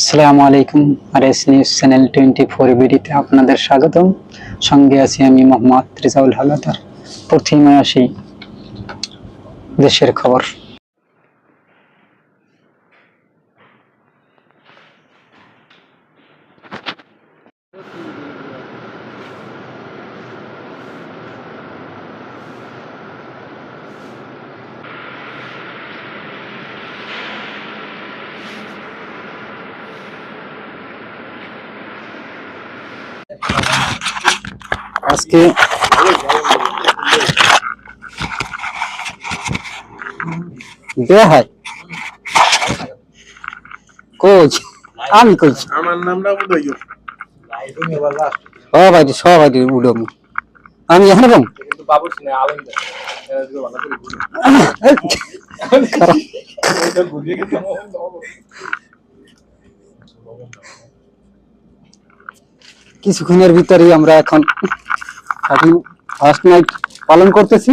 আসসালামু আলাইকুম R S news channel twenty four বিডিতে আপনাদের স্বাগতম। সঙ্গে আছি আমি মোহাম্মদ রিজাউল হালাদার। প্রথমে আসি দেশের খবর। আজকে দেয়া হয়। কোচ আমি কোচ। আমার নামটা বুঝাইও ও ভাই সবাই উডম আমি কিছুক্ষণের ভিতরেই আমরা এখন ফার্স্ট নাইট পালন করতেছি।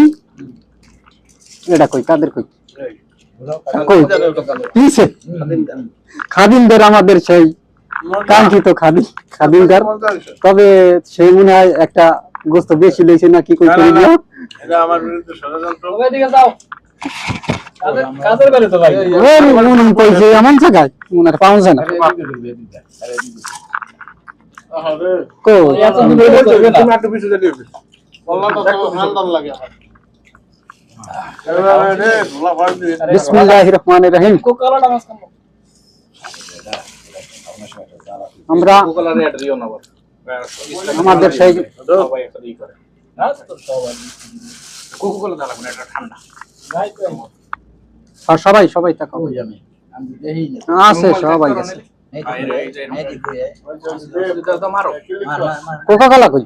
এটা কই? তাদের কই? কই? পিছে খাদিমদের আমাদের সেই কাঙ্ক্ষিত খাদি খাদিমদার। তবে সেই মনে হয় একটা গোস্ত বেশি লইছে না কি কই না, করি দিও? এটা আমার বিরুদ্ধে ষড়যন্ত্র। ওইদিকে যাও। কাদের কাদের বাড়ি তো ভাই? ওই মনে কইছে এমন জায়গায়? মনে হয় পাওয়া যায় না। আমার। আমাদের সেই সবাই সবাই কোকো কোলা দাও না এটা ঠান্ডা। নাই তো আর সবাই সবাই তাকাও। আমি। আমি আছে সবাই আছে। কোকা কোলা কই?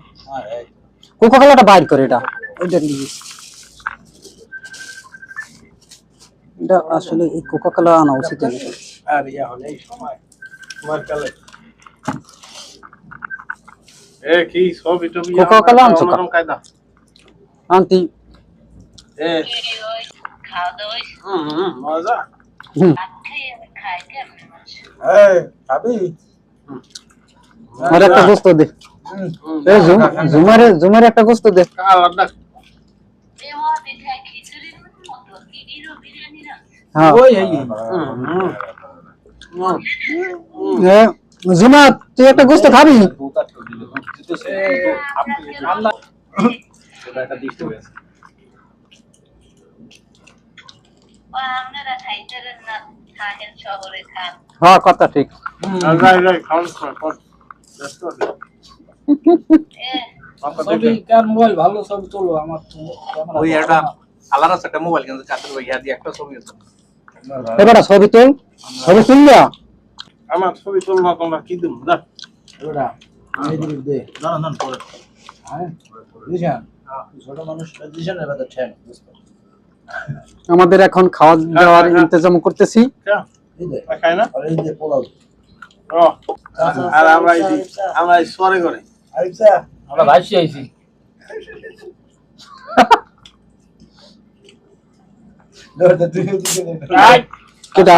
কোকা কোলাটা বাইর করে এটা। ওইটা নিয়ে এটা আসলে এই কোকা কোলা আনা উচিত জানি আর ইয়া হলে এই সময়। তোমার কালে। এ কি সব এটা কোকা-কোলা আনছো কায়দা। আন্টি এ। খাওয়া দাওয়া? হুম হুম, মজা। হুম, ভাত আর একটা গোস্ত দে। জুমারে জুমারে একটা গোস্ত দে। না। হ্যাঁ। জুমা তুই একটা গোস্ত খাবি? আপনারা খাইতেছেন না। হ্যাঁ কথা ঠিক। মোবাইল? ভালো ছবি তোলো আমার ওই একটা। আলাদা একটা মোবাইল কিন্তু চাকরি ভাই দিয়ে একটা ছবি এবার ছবি তুল। ছবি তুললা আমার ছবি তুল না তোমরা কি দিম ওটা এইদিকে দে। না না পরে। হ্যাঁ? দিশান? ছোট মানুষ দিশান এবার তো ঠ্যাং আমাদের এখন খাওয়া দাওয়ার ইন্তজাম করতেছি। কেন এই দে খাই না? আর এই দে পোলাও। ও। আর আমরা সরে করে আইছি। কেটা